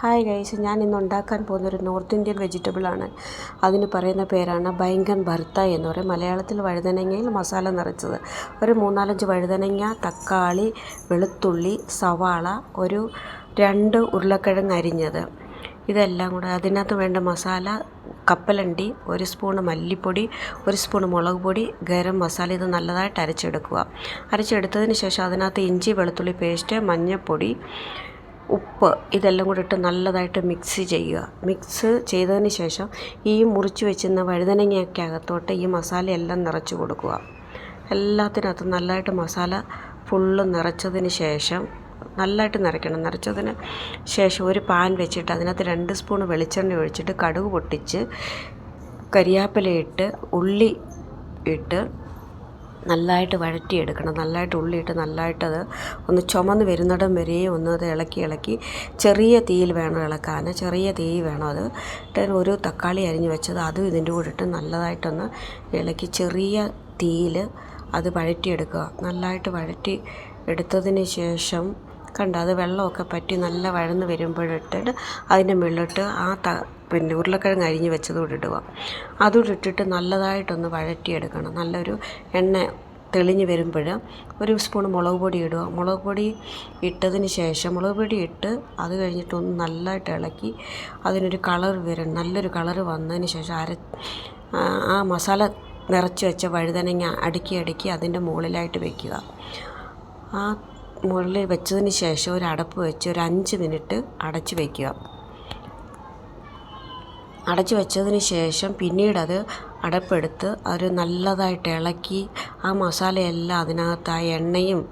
Hi guys ഞാൻ ഇന്ന് ഉണ്ടാക്കാൻ പോകുന്ന ഒരു നോർത്ത് ഇന്ത്യൻ വെജിറ്റബിൾ ആണ്. അതിന് പറയുന്ന പേരാണ് ഭയങ്കൻ ഭർത്ത എന്ന് പറയും. മലയാളത്തിൽ വഴുതനങ്ങയിൽ മസാല നിറച്ചത്. ഒരു മൂന്നാലഞ്ച് വഴുതനങ്ങ തക്കാളി വെളുത്തുള്ളി സവാള ഒരു രണ്ട് ഉരുളക്കിഴങ്ങ് അരിഞ്ഞത്. ഇതെല്ലാം കൂടെ അതിനകത്ത് വേണ്ട മസാല കപ്പലണ്ടി ഒരു സ്പൂണ് മല്ലിപ്പൊടി ഒരു സ്പൂൺ മുളക് പൊടി ഗരം മസാല ഇത് നല്ലതായിട്ട് അരച്ചെടുക്കുക. അരച്ചെടുത്തതിന് ശേഷം അതിനകത്ത് ഇഞ്ചി വെളുത്തുള്ളി പേസ്റ്റ് മഞ്ഞൾപ്പൊടി ഉപ്പ് ഇതെല്ലാം കൂടി ഇട്ട് നല്ലതായിട്ട് മിക്സ് ചെയ്യുക. മിക്സ് ചെയ്തതിന് ശേഷം ഈ മുറിച്ച് വെച്ചിരുന്ന വഴുതനങ്ങയ്ക്കകത്തോട്ട് ഈ മസാല എല്ലാം നിറച്ച് കൊടുക്കുക. എല്ലാത്തിനകത്തും നല്ലതായിട്ട് മസാല ഫുള്ള് നിറച്ചതിന് ശേഷം നല്ലതായിട്ട് നിറയ്ക്കണം. നിറച്ചതിന് ശേഷം ഒരു പാൻ വെച്ചിട്ട് അതിനകത്ത് രണ്ട് സ്പൂൺ വെളിച്ചെണ്ണ ഒഴിച്ചിട്ട് കടുക് പൊട്ടിച്ച് കരിയാപ്പില ഇട്ട് ഉള്ളി ഇട്ട് നല്ലതായിട്ട് വഴറ്റിയെടുക്കണം നല്ലതായിട്ട് ഉള്ളിയിട്ട് നല്ലതായിട്ടത് ഒന്ന് ചുമന്ന് വരുന്നിടം വരെ ഒന്ന് അത് ഇളക്കി ഇളക്കി ചെറിയ തീയിൽ വേണം ഇളക്കാൻ ചെറിയ തീ വേണം അത്. ഇട്ട് ഒരു തക്കാളി അരിഞ്ഞ് വെച്ചത് അതും ഇതിന്റെ കൂടെ ഇട്ട് നല്ലതായിട്ടൊന്ന് ഇളക്കി ചെറിയ തീയിൽ അത് വഴറ്റിയെടുക്കുക. നല്ലതായിട്ട് വഴറ്റി എടുത്തതിന് ശേഷം കണ്ട? അത് വെള്ളമൊക്കെ പറ്റി നല്ല വഴന്ന് വരുമ്പോഴിട്ടിട്ട് അതിന്റെ മുകളിലിട്ട് ആ ത പിന്നെ ഉരുളക്കിഴങ്ങ് അരിഞ്ഞ് വെച്ചതുകൂടി ഇടുക. അതുകൂടി ഇട്ടിട്ട് നല്ലതായിട്ടൊന്ന് വഴറ്റിയെടുക്കണം. നല്ലൊരു എണ്ണ തെളിഞ്ഞ് വരുമ്പോൾ ഒരു സ്പൂൺ മുളക് പൊടി ഇടുക. മുളക് പൊടി ഇട്ടതിന് ശേഷം മുളക് പൊടി ഇട്ട് അത് കഴിഞ്ഞിട്ടൊന്ന് നല്ലതായിട്ട് ഇളക്കി അതിനൊരു കളർ വരും. നല്ലൊരു കളർ വന്നതിന് ശേഷം അര ആ മസാല നിറച്ച് വെച്ച വഴുതനങ്ങ അടുക്കി അടുക്കി അതിന്റെ മുകളിലായിട്ട് വെക്കുക. ആ മുകളിൽ വെച്ചതിന് ശേഷം ഒരു അടപ്പ് വെച്ച് ഒരു അഞ്ച് മിനിറ്റ് അടച്ച് വയ്ക്കുക. അടച്ച് വെച്ചതിന് ശേഷം പിന്നീട് അത് അടപ്പെടുത്ത് അത് നല്ലതായിട്ട് ഇളക്കി ആ മസാലയെല്ലാം അതിനകത്ത് ആ എണ്ണയും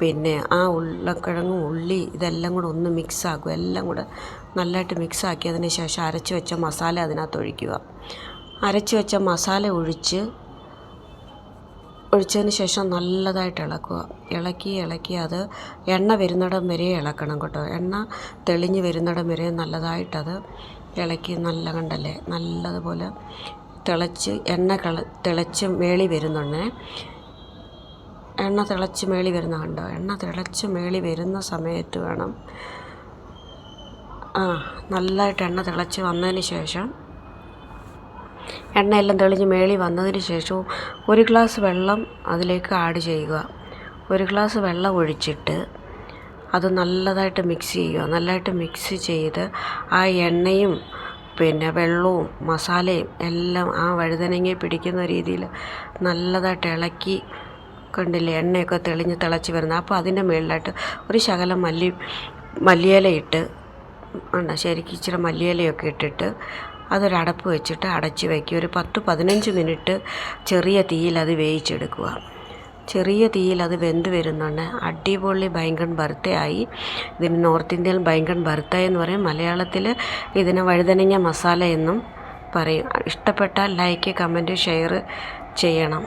പിന്നെ ആ ഉരുളക്കിഴങ്ങും ഉള്ളി ഇതെല്ലാം കൂടെ ഒന്ന് മിക്സ് ആക്കുക. എല്ലാം കൂടെ നല്ലതായിട്ട് മിക്സ് ആക്കിയതിന് ശേഷം അരച്ച് വെച്ച മസാല അതിനകത്ത് ഒഴിക്കുക. അരച്ച് വെച്ച മസാല ഒഴിച്ച് ഒഴിച്ചതിന് ശേഷം നല്ലതായിട്ട് ഇളക്കുക. ഇളക്കി ഇളക്കി അത് എണ്ണ വരുന്നിടം വരെ ഇളക്കണം കേട്ടോ. എണ്ണ തെളിഞ്ഞ് വരുന്നിടം വരെ നല്ലതായിട്ടത് ഇളക്കി നല്ല കണ്ടല്ലേ? നല്ലതുപോലെ തിളച്ച് എണ്ണ കള തിളച്ച് മേളി വരുന്നുണ്ടേ. എണ്ണ തിളച്ച് മേളി വരുന്ന കണ്ടോ? എണ്ണ തിളച്ച് മേളി വരുന്ന സമയത്ത് വേണം. ആ നല്ലതായിട്ട് എണ്ണ തിളച്ച് വന്നതിന് ശേഷം എണ്ണയെല്ലാം തെളിഞ്ഞ് മേളി വന്നതിന് ശേഷവും ഒരു ഗ്ലാസ് വെള്ളം അതിലേക്ക് ആഡ് ചെയ്യുക. ഒരു ഗ്ലാസ് വെള്ളം ഒഴിച്ചിട്ട് അത് നല്ലതായിട്ട് മിക്സ് ചെയ്യുക. നല്ലതായിട്ട് മിക്സ് ചെയ്ത് ആ എണ്ണയും പിന്നെ വെള്ളവും മസാലയും എല്ലാം ആ വഴുതനങ്ങയെ പിടിക്കുന്ന രീതിയിൽ നല്ലതായിട്ട് ഇളക്കി കണ്ടില്ലേ എണ്ണയൊക്കെ തെളിഞ്ഞ് തിളച്ച് വരുന്നത് അപ്പോൾ അതിന്റെ മുകളിലായിട്ട് ഒരു ശകലം മല്ലി മല്ലിയില ഇട്ട് ശരിക്കും ഇച്ചിരി മല്ലിയിലയൊക്കെ ഇട്ടിട്ട് അതൊരടപ്പ് വെച്ചിട്ട് അടച്ച് വയ്ക്കുക. ഒരു പത്ത് പതിനഞ്ച് മിനിറ്റ് ചെറിയ തീയിൽ അത് വേവിച്ചെടുക്കുക. ചെറിയ തീയിൽ അത് വെന്ത് വരുന്നുണ്ട് അടിപൊളി ബൈങ്കൺ ഭർത്തയായി ഇതിന് നോർത്ത് ഇന്ത്യയിൽ ബൈങ്കൺ ഭർത്ത എന്ന് പറയും. മലയാളത്തിൽ ഇതിന് വഴുതനങ്ങ മസാല എന്നും പറയും. ഇഷ്ടപ്പെട്ടാൽ ലൈക്ക് കമന്റ് ഷെയർ ചെയ്യണം.